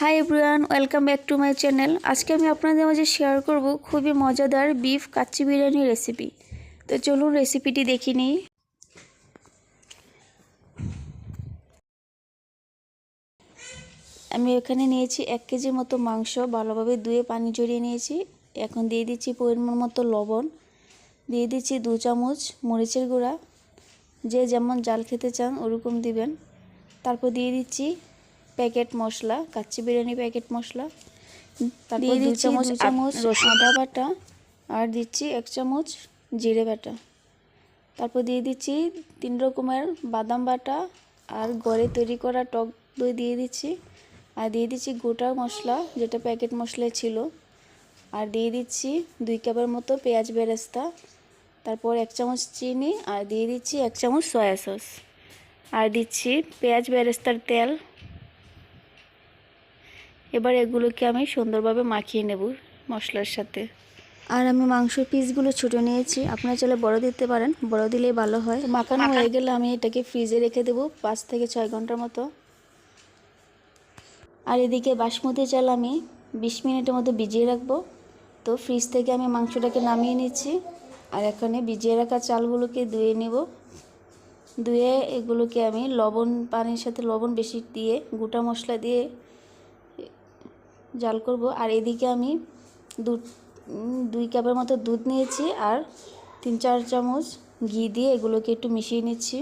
Hi everyone welcome back to my channel আজকে আমি আপনাদের মাঝে শেয়ার করব খুবই মজাদার বিফ কাচ্চি বিরিয়ানি রেসিপি তো চলুন রেসিপিটি দেখে নিই। আমি এখানে নিয়েছি এক কেজির মতো মাংস, ভালোভাবে ধুয়ে পানি জড়িয়ে নিয়েছি। এখন দিয়ে দিচ্ছি পরিমাণ মতো লবণ। দিয়ে দিচ্ছি দু চামচ মরিচের গুঁড়া। যে যেমন জাল খেতে চান ওরকম দিবেন। তারপর দিয়ে দিচ্ছি প্যাকেট মশলা কাচ্চি বিরিয়ানি প্যাকেট মশলা দিয়ে দিচ্ছি চামচ চামচ আদা বাটা আর দিচ্ছি এক চামচ জিরে বাটা। তারপর দিয়ে দিচ্ছি তিন রকমের বাদাম বাটা আর ঘরে তৈরি করা টক দই দিয়ে দিচ্ছি। আর দিয়ে দিচ্ছি গোটা মশলা যেটা প্যাকেট মশলা ছিল। আর দিয়ে দিচ্ছি দুই কাপের মতো পেঁয়াজ বেরেস্তা। তারপর এক চামচ চিনি আর দিয়ে দিচ্ছি এক চামচ সয়া সস। আর দিচ্ছি পেঁয়াজ বেরেস্তার তেল। এবার এগুলোকে আমি সুন্দরভাবে মাখিয়ে নেব মশলার সাথে। আর আমি মাংসের পিসগুলো ছোটো নিয়েছি। আপনারা চাইলে বড় দিতে পারেন। বড় দিলেই ভালো হয়। মাখানো হয়ে গেলে আমি এটাকে ফ্রিজে রেখে দেবো পাঁচ থেকে ছয় ঘণ্টার মতো। আর এদিকে বাসমতি চাল আমি বিশ মিনিটের মতো ভিজিয়ে রাখব। তো ফ্রিজ থেকে আমি মাংসটাকে নামিয়ে নিচ্ছি। আর এখানে ভিজিয়ে রাখা চালগুলোকে ধুয়ে নেব। ধুয়ে এগুলোকে আমি লবণ পানির সাথে লবণ বেশি দিয়ে গোটা মশলা দিয়ে জাল করব। আর এদিকে আমি দুধ দুই কাপের মতো দুধ নিয়েছি আর তিন, চার চামচ ঘি দিয়ে এগুলোকে একটু মিশিয়ে নিচ্ছি।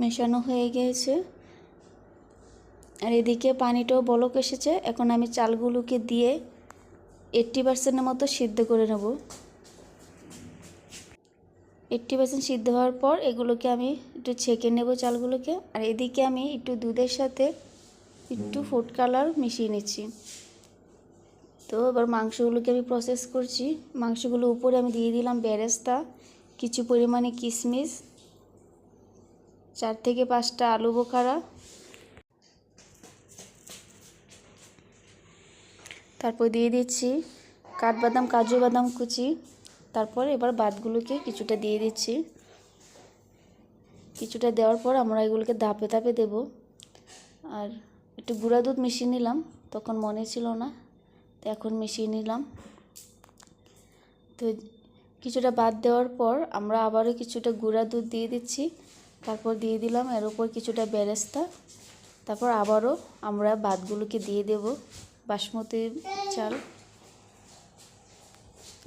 মেশানো হয়ে গিয়েছে আর এদিকে পানিটাও বলক এসেছে। এখন আমি চালগুলোকে দিয়ে এইট্টি পার্সেন্টের মতো সিদ্ধ করে নেব। এইট্টি পার্সেন্ট সিদ্ধ হওয়ার পর এগুলোকে আমি একটু ছেঁকে নেব চালগুলোকে। আর এদিকে আমি একটু দুধের সাথে একটু ফুড কালার মিশিয়ে নিচ্ছি। তো এবার মাংসগুলোকে আমি প্রসেস করছি। মাংসগুলো উপরে আমি দিয়ে দিলাম বেরেস্তা, কিছু পরিমাণে কিশমিশ চার থেকে পাঁচটা আলু বোখারা। তারপর দিয়ে দিচ্ছি কাঠবাদাম, কাজু বাদাম কুচি। তারপর এবার বাদগুলোকে কিছুটা দিয়ে দিচ্ছি। কিছুটা দেওয়ার পর আমরা এগুলোকে ধাপে ধাপে দেব। আর একটু গুঁড়া দুধ মিশিয়ে নিলাম, তখন মনে ছিল না, তো এখন মিশিয়ে নিলাম। তো কিছুটা বাদ দেওয়ার পর আমরা আবারও কিছুটা গুঁড়া দুধ দিয়ে দিচ্ছি। তারপর দিয়ে দিলাম এর উপর কিছুটা বেরেস্তা। তারপর আবারও আমরা ভাতগুলোকে দিয়ে দেব। বাসমতি চাল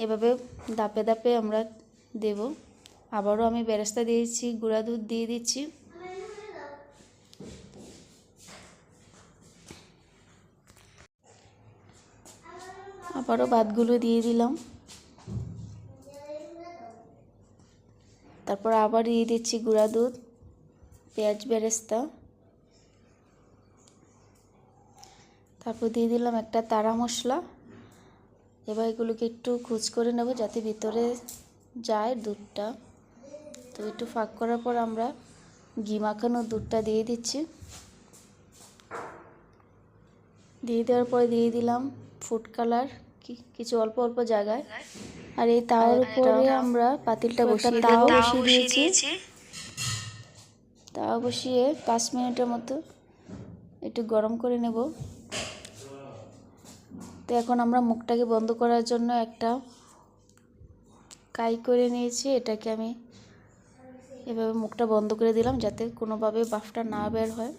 এভাবে দাপে দাপে আমরা দেব। আবারও আমি বেরেস্তা দিয়েছি, গুঁড়া দুধ দিয়ে দিচ্ছি। আবারও ভাতগুলো দিয়ে দিলাম। তারপর আবার দিয়ে দিচ্ছি গুঁড়া দুধ, পেঁয়াজ বেরেস্তা। তারপর দিয়ে দিলাম একটা তারা মশলা। এবার এগুলোকে একটু খুচ করে নেব যাতে ভিতরে যায় দুধটা। তো একটু ফাঁক করার পর আমরা ঘি মাখানো দুধটা দিয়ে দিচ্ছি। দিয়ে দেওয়ার পরে দিয়ে দিলাম ফুড কালার কিছু অল্প অল্প জায়গায়। আর এই তাওয়ার উপরে আমরা পাতিলটা বসিয়ে তাও বসিয়ে দিয়েছি। তাওয়া বসিয়ে পাঁচ মিনিটের মতো একটু গরম করে নেব। তো এখন আমরা মুখটাকে বন্ধ করার জন্য একটা কাই করে নিয়েছি। এটাকে আমি এভাবে মুখটা বন্ধ করে দিলাম যাতে কোনোভাবে বাফটা না বের হয়।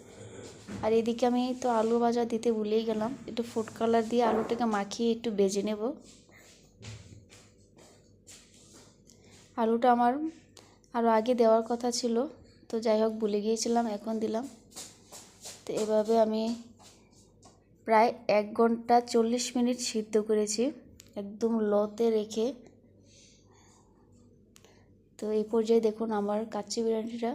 আর এদিকে আমি তো আলু ভাজা দিতে ভুলেই গেলাম। একটু ফুড কালার দিয়ে আলুটাকে মাখিয়ে একটু বেজে নেব। আলুটা আমার আরও আগে দেওয়ার কথা ছিল, তো যাই হোক ভুলে গিয়েছিলাম, এখন দিলাম। তো এভাবে আমি প্রায় এক ঘণ্টা চল্লিশ মিনিট সিদ্ধ করেছি, একদম লতে রেখে। তো এই পর্যায়ে দেখুন আমার কাচ্চি বিরিয়ানিটা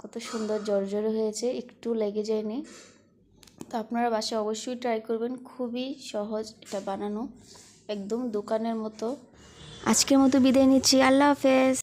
কত সুন্দর জর্জরে হয়েছে, একটু লেগে যায়নি। তো আপনারা বাসায় অবশ্যই ট্রাই করবেন, খুবই সহজ এটা বানানো, একদম দোকানের মতো। আজকের মতো বিদায় নিচ্ছি, আল্লাহ হাফেজ।